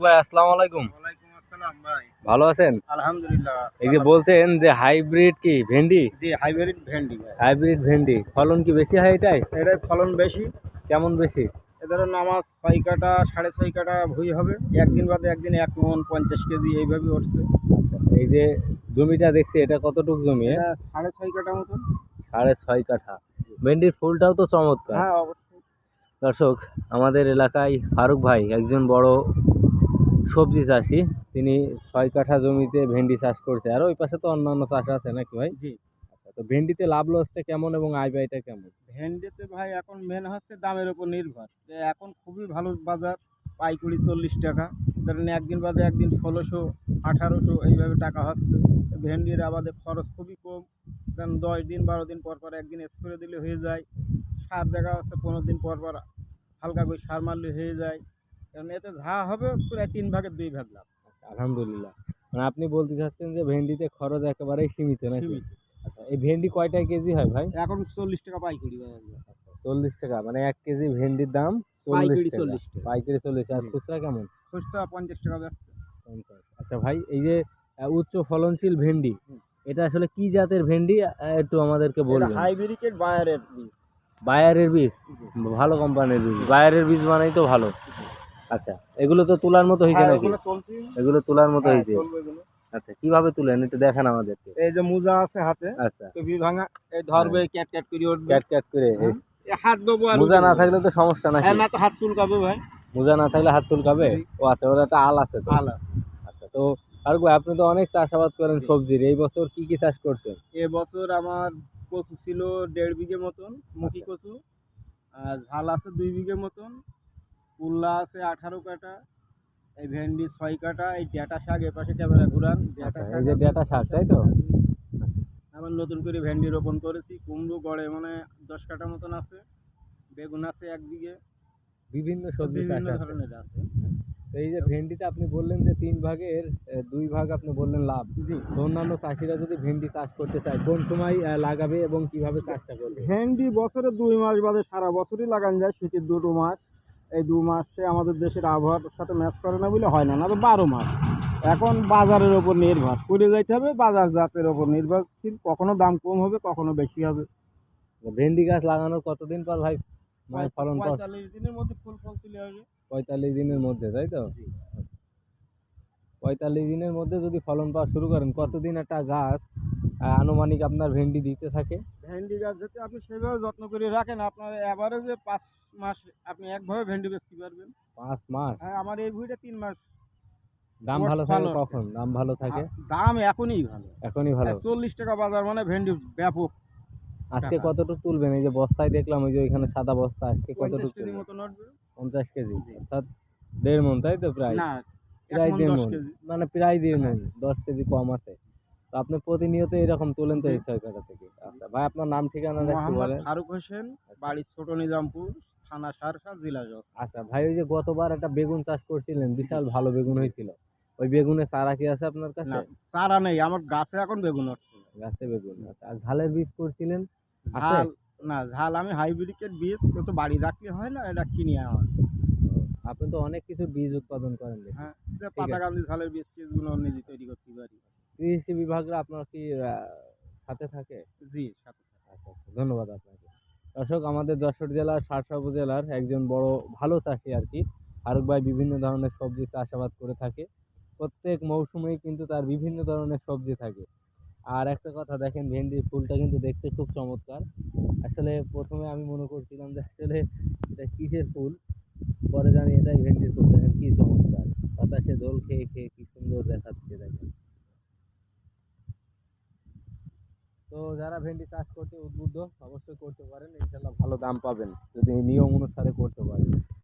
ভাই আসসালামু আলাইকুম। ওয়ালাইকুম আসসালাম ভাই। ভালো আছেন? আলহামদুলিল্লাহ এই যে বলছেন যে হাইব্রিড কি ভেন্ডি? জি হাইব্রিড ভেন্ডি হাইব্রিড ভেন্ডি। ফলন কি বেশি হয় এটাই? এটার ফলন বেশি। কেমন বেশি? নামাজ ছয় কাটা সাড়ে ছয় কাটা ভুই হবে। একদিন বাদে একদিন এক মন পঞ্চাশ কেজি এইভাবে উঠছে। এই যে জমিটা দেখছি এটা কতটুক জমি? সাড়ে ছয় কাটা মতন। সাড়ে ছয় কাঠা। ভেন্ডির ফুলটাও তো চমৎকার। হ্যাঁ অবশ্যই। দর্শক আমাদের এলাকায় ফারুক ভাই একজন বড় সবজি চাষি তিনি ছয় কাঠা জমিতে ভেন্ডি চাষ করছে। আর ওই পাশে তো অন্যান্য চাষ আছে নাকি ভাই? জি। আচ্ছা তো ভেন্ডিতে লাভ লসটা কেমন এবং আয় ব্যয়টা কেমন? ভেন্ডিতে ভাই এখন মেন হচ্ছে দামের উপর নির্ভর। যে এখন খুবই ভালো বাজার পাইকুড়ি চল্লিশ টাকা। ধরেন একদিন বাদে একদিন ষোলোশো আঠারোশো এইভাবে টাকা হচ্ছে। ভেন্ডির আবাদে খরচ খুবই কম। কারণ দশ দিন বারো দিন পর পর একদিন স্প্রে দিলে হয়ে যায়। সার দেখা যাচ্ছে পনেরো দিন পর পর হালকা করে সার মারলে হয়ে যায়। কারণ এতে যা হবে প্রায় তিন ভাগের দুই ভাগ লাভ। আচ্ছা, আলহামদুলিল্লাহ। মানে আপনি বলতে চাচ্ছেন যে ভেন্ডিতে খরচ একেবারেই সীমিত নাকি? আচ্ছা এই ভেন্ডি কয়টা কেজি হয় ভাই? এখন চল্লিশ টাকা পাইকুড়ি ভাই চল্লিশ টাকা মানে এক কেজি ভেন্ডির দাম পাইকারি চল্লিশ টাকা। পাইকারি চল্লিশ আর খুচরা কেমন? খুচরা পঞ্চাশ টাকা পঞ্চাশ। আচ্ছা ভাই এই যে উচ্চ ফলনশীল ভেন্ডি এটা আসলে কি জাতের ভেন্ডি? একটু আমাদেরকে বলবেন। হাইব্রিকের বায়ারের বীজ। বায়ারের বীজ? ভালো কোম্পানির বীজ। বায়ারের বীজ মানেই তো ভালো। আচ্ছা এগুলো তো তোলার মতো হয়েছে হ্যাঁ, নাকি? এগুলো তোলার মতো হ্যাঁ, হয়েছে। আচ্ছা কীভাবে তুলেন? একটু দেখান আমাদেরকে। এই যে মোজা আছে হাতে আচ্ছা। টুপি ভাঙা এই ধরবে ক্যাট ক্যাট করে উঠবে। ক্যাট ক্যাট করে হ্যাঁ। হাত দেবো আর মোজা না থাকলে তো সমস্যা নাকি? হ্যাঁ না তো হাত চুলকাবে ভাই। মোজা না থাকলে হাত চুলকাবে। ও আচ্ছা ওর একটা আল আছে তো? আছে। আচ্ছা তো আর ভাই আপনি তো অনেক চাষাবাদ করেন। সবজির। এই বছর কি কি চাষ করছেন? এবছর আমার কচু ছিল দেড় বিঘে মতন মুখি আচ্ছা। কচু। আর ঝাল আছে দুই বিঘে মতন। কুল্লা আছে আঠারো কাটা এই ভেন্ডি ছয় কাটা এই ডেটা শাক এপাশে ক্যামেরা ঘুরান ডেটা আচ্ছা, শাক এই যে ডেটা শাক তাই তো? আবার নতুন করে ভেন্ডি রোপণ করেছি কুমড়ো গড়ে মানে দশ কাটা মতন আছে বেগুন আছে এক বিঘে বিভিন্ন সবজি বিভিন্ন ধরনের আছে। এই যে ভেন্ডিতে আপনি বললেন যে তিন ভাগের দুই ভাগ আপনি বললেন লাভ। জি। অন্যান্য চাষিরা যদি ভেন্ডি চাষ করতে চায় কোন সময় লাগাবে এবং কীভাবে চাষটা করবে? ভেন্ডি বছরে দুই মাস বাদে সারা বছরই লাগানো যায় শীতের দুটো মাস। এই দু মাসে আমাদের দেশের আবহাওয়ার সাথে ম্যাচ করে না বলে হয় না না তো বারো মাস। এখন বাজারের ওপর নির্ভর। করে যাইতে হবে বাজার জাতের ওপর নির্ভরশীল। কখনো দাম কম হবে কখনো বেশি হবে। ভেন্ডি গাছ লাগানোর কতদিন পর ভাই? মানে ফলন পঁয়তাল্লিশ দিনের মধ্যে ফুল ফল চলে আসবে। পঁয়তাল্লিশ দিনের মধ্যে তাই তো? পঁয়তাল্লিশ দিনের মধ্যে যদি ফলন পাওয়া শুরু করেন কতদিন একটা গাছ আনুমানিক আপনার ভেন্ডি দিতে থাকে। ভেন্ডি গাছ যদি আপনি সেভাবে যত্ন করে রাখেন আপনার অ্যাভারেজে পাঁচ মাস আপনি একভাবে ভেন্ডি বেচতে পারবেন। পাঁচ মাস? হ্যাঁ আমার এই ভুঁইটা তিন মাস। দাম ভালো থাকে কখন? দাম ভালো থাকে? দাম এখনই ভালো। এখনই ভালো? চল্লিশ টাকা বাজার মানে ভেন্ডি ব্যাপক আজকে টাকা। কতটুকু তুলবেন? এই যে বস্তায় দেখলাম ওই যে ওইখানে সাদা বস্তা আজকে কতটুকু পঞ্চাশ কেজি? অর্থাৎ দেড় মন তাই তো প্রায়? না প্রায় দেড় মন। কেজি। মানে প্রায় দেড় হ্যাঁ। মন দশ কেজি কম আছে। তো আপনি প্রতিনিয়ত এরকম তোলেন তো এই ছয় থেকে। আচ্ছা ভাই আপনার নাম ঠিকানাটা একটু বলেন। ফারুক হোসেন বাড়ি ছোট নিজামপুর থানা সারসা জেলা জজ। আচ্ছা ভাই ওই যে গতবার একটা বেগুন চাষ করছিলেন বিশাল ভালো বেগুন হয়েছিল। ওই বেগুনের চারা কি আছে আপনার কাছে? চারা নেই আমার গাছে এখন বেগুন হচ্ছে। গাছে বেগুন আচ্ছা। আর ঝালের বীজ করছিলেন? ঝাল না ঝাল আমি হাইব্রিডের বীজ তো বাড়ি রাখলে হয় না এটা কিনে আমার আপনি তো অনেক কিছু বীজ উৎপাদন করেন। হ্যাঁ পাতা আছে। পাতাকান্দি ঝালের বীজ টিজগুলো নিজে তৈরি করতে পারি। কৃষি বিভাগরা আপনার কি সাথে থাকে? জি সাথে আচ্ছা আচ্ছা ধন্যবাদ আপনাকে। দর্শক আমাদের যশোর জেলার সারসা উপজেলার একজন বড় ভালো চাষি আর কি। ফারুক ভাই বিভিন্ন ধরনের সবজি চাষাবাদ করে থাকে। প্রত্যেক মৌসুমেই কিন্তু তার বিভিন্ন ধরনের সবজি থাকে। আর একটা কথা দেখেন ভেন্ডির ফুলটা কিন্তু দেখতে খুব চমৎকার। আসলে প্রথমে আমি মনে করছিলাম যে আসলে এটা কিসের ফুল? পরে জানি এটাই ভেন্ডির ফুল। দেখেন কি চমৎকার। বাতাসে দোল খেয়ে খেয়ে কি সুন্দর দেখাচ্ছে দেখেন। তো যারা ভেন্ডি চাষ করতে উদ্বুদ্ধ, অবশ্যই করতে পারেন। ইনশাল্লাহ ভালো দাম পাবেন। যদি নিয়ম অনুসারে করতে পারেন।